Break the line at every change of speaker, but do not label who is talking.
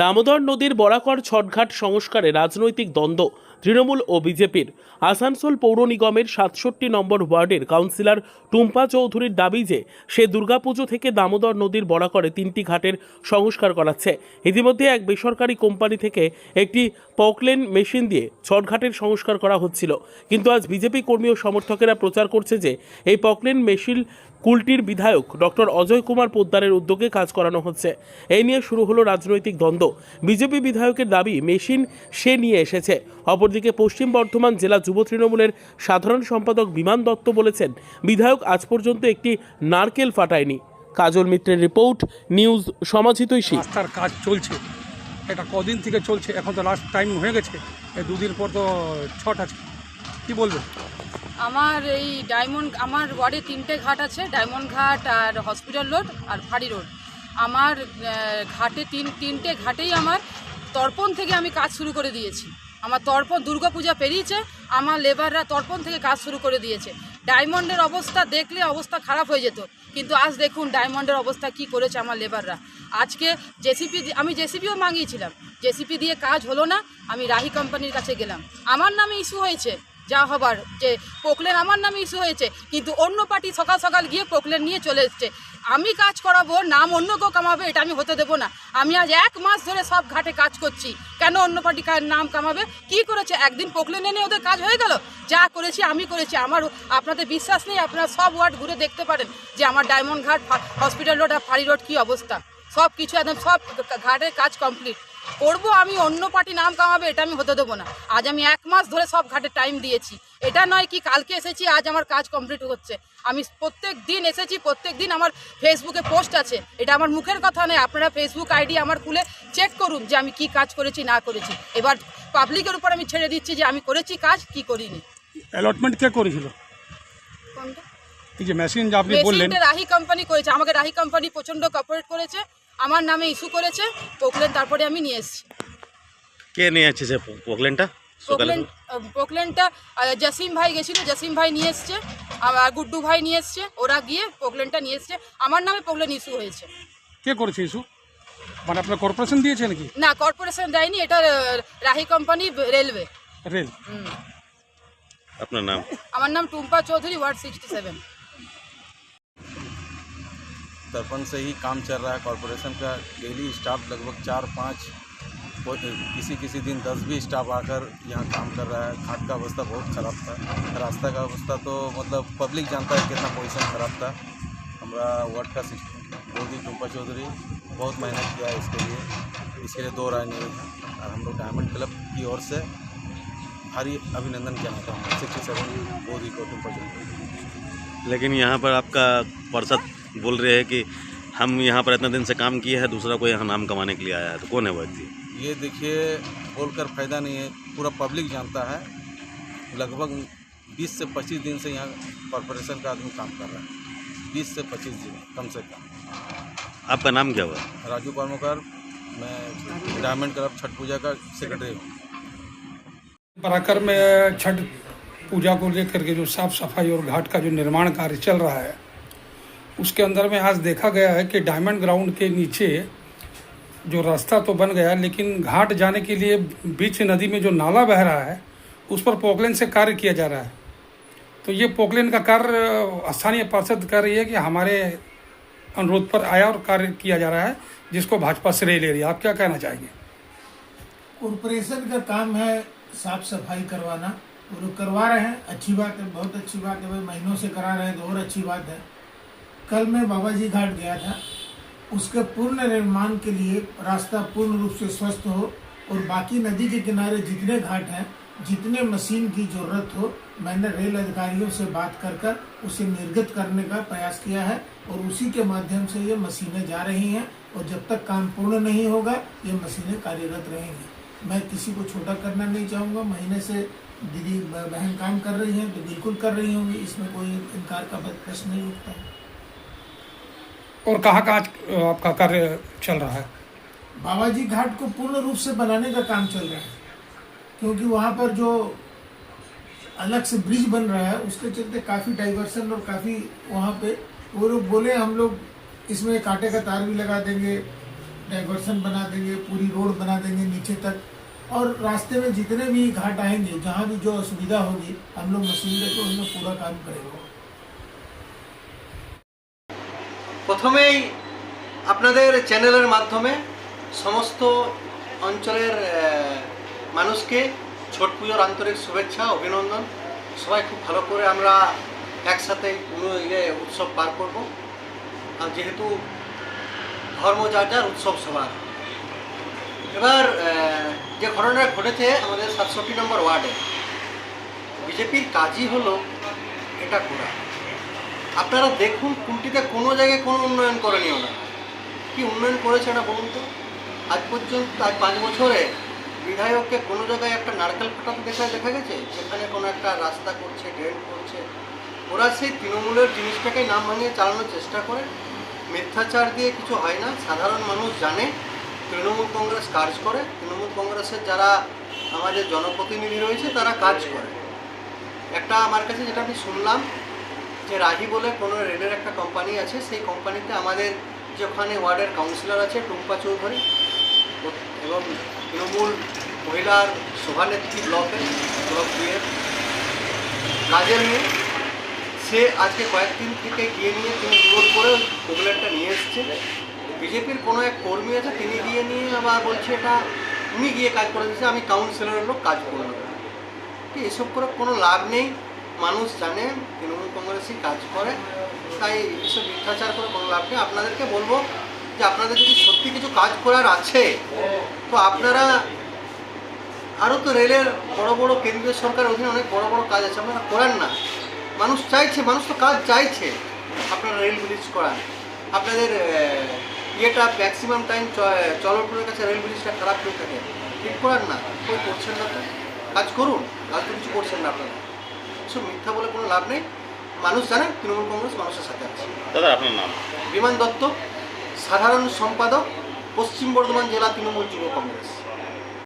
দামোদর নদীর বরাকর ছটঘাট সংস্কারে রাজনৈতিক দ্বন্দ্ব। তৃণমূল ও বিজেপির। আসানসোল পৌর নিগমের সাতষট্টি নম্বর ওয়ার্ডের কাউন্সিলর টুম্পা চৌধুরীর দাবি যে, সে দুর্গাপুজো থেকে দামোদর নদীর বরাকরে তিনটি ঘাটের সংস্কার করাচ্ছে। ইতিমধ্যে এক বেসরকারি কোম্পানি থেকে একটি পকলেন মেশিন দিয়ে ছটঘাটের সংস্কার করা হচ্ছিল। কিন্তু আজ বিজেপি কর্মী ও সমর্থকেরা প্রচার করছে যে, এই পকলেন মেশিন কুলটির বিধায়ক ডক্টর অজয় কুমার পোদ্দারের উদ্যোগে কাজ করানো হচ্ছে। এই নিয়ে শুরু হলো রাজনৈতিক দ্বন্দ্ব। বিজেপি বিধায়কের দাবি, মেশিন সে নিয়ে এসেছে। অপরদিকে পশ্চিম বর্ধমান জেলা যুব তৃণমূলের সাধারণ সম্পাদক বিমান দত্ত বলেছেন বিধায়ক আজ পর্যন্ত একটি নারকেল ফাটায়নি। কাজল মিত্রের রিপোর্ট নিউজ সমাজিতৈষী
রাস্তার কাজ চলছে। এটা কদিন থেকে চলছে এখন তো লাস্ট টাইম হয়ে গেছে। এই দুদিন পর তো ছট আছে। কি বলবেন
আমার এই ডায়মন্ড আমার ওয়ার্ডে তিনটে ঘাট আছে ডায়মন্ড ঘাট আর হসপিটাল রোড আর ফাড়ি রোড। আমার আহ, ঘাটে তিন তিনটে ঘাটেই আমার তর্পণ থেকে আমি কাজ শুরু করে দিয়েছি। আমার তর্পণ, দুর্গাপূজা পেরিয়েছে, আমার লেবাররা তর্পণ থেকে কাজ শুরু করে দিয়েছে। ডায়মন্ডের অবস্থা দেখলে অবস্থা খারাপ হয়ে যেত। কিন্তু আজ দেখুন ডায়মন্ডের অবস্থা কি করেছে আমার লেবাররা আজকে জেসিপি আমি জেসিপিও মাঙিয়েছিলাম জেসিপি দিয়ে কাজ হলো না, আমি রাহি কোম্পানির কাছে গেলাম। আমার নামে ইস্যু হয়েছে। যা হবার যে পোকলেন আমার নামে ইস্যু হয়েছে, কিন্তু অন্য পার্টি সকাল সকাল গিয়ে পোকলেন নিয়ে চলে এসছে। আমি কাজ করাবো, নাম অন্য কেউ কামাবে, এটা আমি হতে দেবো না। আমি আজ এক মাস ধরে সব ঘাটে কাজ করছি। কেন অন্য পার্টি নাম কামাবে? কি করেছে? একদিন পোকলেন এনে ওদের কাজ হয়ে গেল? যা করেছি আমি করেছি। আমার আপনাদের বিশ্বাস নেই, আপনারা সব ওয়ার্ড ঘুরে দেখতে পারেন যে আমার ডায়মন্ড ঘাট, হসপিটাল রোড আর ফাড়ি রোড কী অবস্থা? সব কিছু একদম সব ঘাটের কাজ কমপ্লিট। করব আমি অন্য পার্টি নাম কামাবে এটা আমি হতে দেবো না। আজ আমি এক মাস ধরে সব ঘাটে টাইম দিয়েছি। এটা নয় কি কালকে এসেছি আজ আমার কাজ কমপ্লিট হচ্ছে। আমি প্রত্যেক দিন এসেছি প্রত্যেক দিন আমার ফেসবুকে পোস্ট আছে। এটা আমার মুখের কথা নয় আপনারা ফেসবুক আইডি আমার খুলে চেক করুন যে আমি কি কাজ করেছি না করেছি। এবার পাবলিকের উপর আমি ছেড়ে দিচ্ছি যে আমি করেছি কাজ কি করিনি।
অ্যালটমেন্ট কে করেছিল? এই যে মেশিন যে আপনি বললেন।
রাহি কোম্পানি করেছে আমাকে রাহি কোম্পানি প্রচণ্ড কপারেট করেছে। আমার নামে ইস্যু করেছে পোকলেন তারপরে আমি নিয়ে এসেছি।
কে নিয়ে আছে সে পোকলেনটা?
পোকলেন পোকলেনটা জসিম ভাই গেছিল জসিম ভাই নিয়ে এসছে আর গুড্ডু ভাই নিয়ে এসছে ওরা গিয়ে পোকলেনটা নিয়ে এসছে। আমার নামে পোকলেন ইস্যু হয়েছে।
কে করেছে ইস্যু? মানে আপনার কর্পোরেশন দিয়েছে নাকি?
না কর্পোরেশন দেয়নি এটা রাহি কোম্পানি রেলওয়ে।
রেল।
আপনার নাম?
আমার নাম Tumpa Chowdhury ward sixty seven.
दर्पण से ही काम चल रहा है। कॉरपोरेशन का डेली स्टाफ लगभग चार, पाँच किसी किसी दिन दस भी स्टाफ आकर यहाँ काम कर रहा है। घाट का अवस्था बहुत ख़राब था। रास्ता का अवस्था तो मतलब पब्लिक जानता है कितना पोजिशन ख़राब था। हमारा वार्ड का मोदी टुम्पा चौधरी, बहुत मेहनत किया है इसके लिए। इसके लिए दो राय नहीं और हम लोग डायमंड क्लब की ओर से भारी अभिनंदन कहना चाहूँगा सिक्सटी सेवन मोदी को टुम्पा चौधरी।
लेकिन यहाँ पर आपका पार्षद बोल रहे हैं कि हम यहाँ पर इतने दिन से काम किए हैं दूसरा कोई यहाँ नाम कमाने के लिए आया है तो कौन है वो व्यक्ति?
ये देखिए बोलकर फ़ायदा नहीं है। पूरा पब्लिक जानता है। लगभग 20 से 25 दिन से यहाँ कॉरपोरेशन का आदमी काम कर रहा है। 20 से 25 दिन कम से कम।
आपका नाम क्या हुआ?
राजू कर्मकर मैं डायमंड क्लब छठ पूजा का सेक्रेटरी हूँ।
पराकर में छठ पूजा को लेकर के जो साफ़ सफ़ाई और घाट का जो निर्माण कार्य चल रहा है उसके अंदर में आज देखा गया है कि डायमंड ग्राउंड के नीचे जो रास्ता तो बन गया, लेकिन घाट जाने के लिए बीच नदी में जो नाला बह रहा है, उस पर पोकलेन से कार्य किया जा रहा है। तो ये पोकलेन का कार्य स्थानीय पार्षद कह रही है कि हमारे अनुरोध पर आया और कार्य किया जा रहा है, जिसको भाजपा श्रेय ले रही। है आप क्या कहना चाहेंगे?
कॉरपोरेशन का काम है साफ़ सफ़ाई करवाना। वो लोग करवा रहे हैं। अच्छी बात है, बहुत अच्छी बात है। भाई, महीनों से करा रहे हैं तो और अच्छी बात है। कल मैं बाबा जी घाट गया था। उसके पूर्ण निर्माण के लिए रास्ता पूर्ण रूप से स्वस्थ हो और बाकी नदी के किनारे जितने घाट हैं, जितने मशीन की ज़रूरत हो, मैंने रेल अधिकारियों से बात कर कर उसे निर्गत करने का प्रयास किया है और उसी के माध्यम से ये मशीनें जा रही हैं और जब तक काम पूर्ण नहीं होगा, ये मशीनें कार्यरत रहेंगी। मैं किसी को छोटा करना नहीं चाहूँगा। महीने से दीदी बहन काम कर रही हैं तो बिल्कुल कर रही होंगी। इसमें कोई इनकार का प्रश्न नहीं उठता।
और कहाँ का आज आपका कार्य चल रहा है?
बाबा जी घाट को पूर्ण रूप से बनाने का काम चल रहा है। क्योंकि वहाँ पर जो अलग से ब्रिज बन रहा है, उसके चलते काफ़ी डाइवर्सन और काफ़ी वहाँ पे वो लोग बोले, हम लोग इसमें कांटे का तार भी लगा देंगे डाइवर्सन बना देंगे, पूरी रोड बना देंगे नीचे तक। और रास्ते में जितने भी घाट आएँगे, जहाँ भी जो असुविधा होगी, हम लोग मशीन लेकर उनमें पूरा काम करेंगे।
প্রথমেই আপনাদের চ্যানেলের মাধ্যমে সমস্ত অঞ্চলের মানুষকে ছট পুজোর আন্তরিক শুভেচ্ছা, অভিনন্দন। সবাই খুব ভালো করে আমরা একসাথে ইয়ে উৎসব পার করব। আর যেহেতু ধর্ম যার যার উৎসব সবার। এবার যে ঘটনাটা ঘটেছে আমাদের সাতষট্টি নম্বর ওয়ার্ডে, বিজেপির কাজই হলো এটা করা আপনারা দেখুন, কুন্টিতে কোনো জায়গায় কোনো উন্নয়ন করেনি ওরা কি উন্নয়ন করেছে না বলুন তো? আজ পর্যন্ত, আজ পাঁচ বছরে বিধায়ককে কোনো জায়গায় একটা নারকেল ফাটাতে দেখা দেখা গেছে? যেখানে কোনো একটা রাস্তা করছে, ড্রেন করছে। ওরা সেই তৃণমূলের জিনিসটাকে নাম ভাঙিয়ে চালানোর চেষ্টা করে। মিথ্যাচার দিয়ে কিছু হয় না। সাধারণ মানুষ জানে, তৃণমূল কংগ্রেস কাজ করে। তৃণমূল কংগ্রেসের যারা আমাদের জনপ্রতিনিধি রয়েছে, তারা কাজ করে। একটা আমার কাছে যেটা আমি শুনলাম যে রাহি বলে কোনো রেলের একটা কোম্পানি আছে, সেই কোম্পানিতে আমাদের যে ওখানে ওয়ার্ডের কাউন্সিলর আছে, টুম্পা চৌধুরী এবং তৃণমূল মহিলার সভানেত্রী ব্লকে, ব্লক দুয়ের কাজের মেয়ে। সে আজকে কয়েকদিন থেকে গিয়ে নিয়ে তিনি বিরোধ করে কমপ্লেনটা নিয়ে এসছে। বিজেপির কোনো এক কর্মী আছে, তিনি গিয়ে নিয়ে আবার বলছে, এটা উনি গিয়ে কাজ করে দিচ্ছে আমি কাউন্সিলরের লোক কাজ করে নেব এসব করে কোনো লাভ নেই। মানুষ জানে, তৃণমূল কংগ্রেসই কাজ করে, তাই এসব মিথ্যাচার করে কোনো লাভ নেই। আপনাদেরকে বলব যে আপনাদের যদি সত্যি কিছু কাজ করার আছে, তো আপনারা আরও তো রেলের বড় বড় কেন্দ্রীয় সরকারের অধীনে অনেক বড় বড় কাজ আছে, আপনারা করেন না। মানুষ চাইছে, মানুষ তো কাজ চাইছে আপনারা রেল ব্রিজ করান আপনাদের ইয়েটা ম্যাক্সিমাম টাইম চলপুরের কাছে রেল ব্রিজটা খারাপ হয়ে থাকে। ঠিক করান না। কেউ করছেন না তো? কাজ করুন। কাজ তো কিছু করছেন না আপনারা। কিছু মিথ্যা বলে কোনো লাভ নেই। মানুষ জানে তৃণমূল কংগ্রেস মানুষের সাথে আছে।
দাদা আপনার নাম?
বিমান দত্ত সাধারণ সম্পাদক পশ্চিম বর্ধমান জেলা তৃণমূল যুব কংগ্রেস।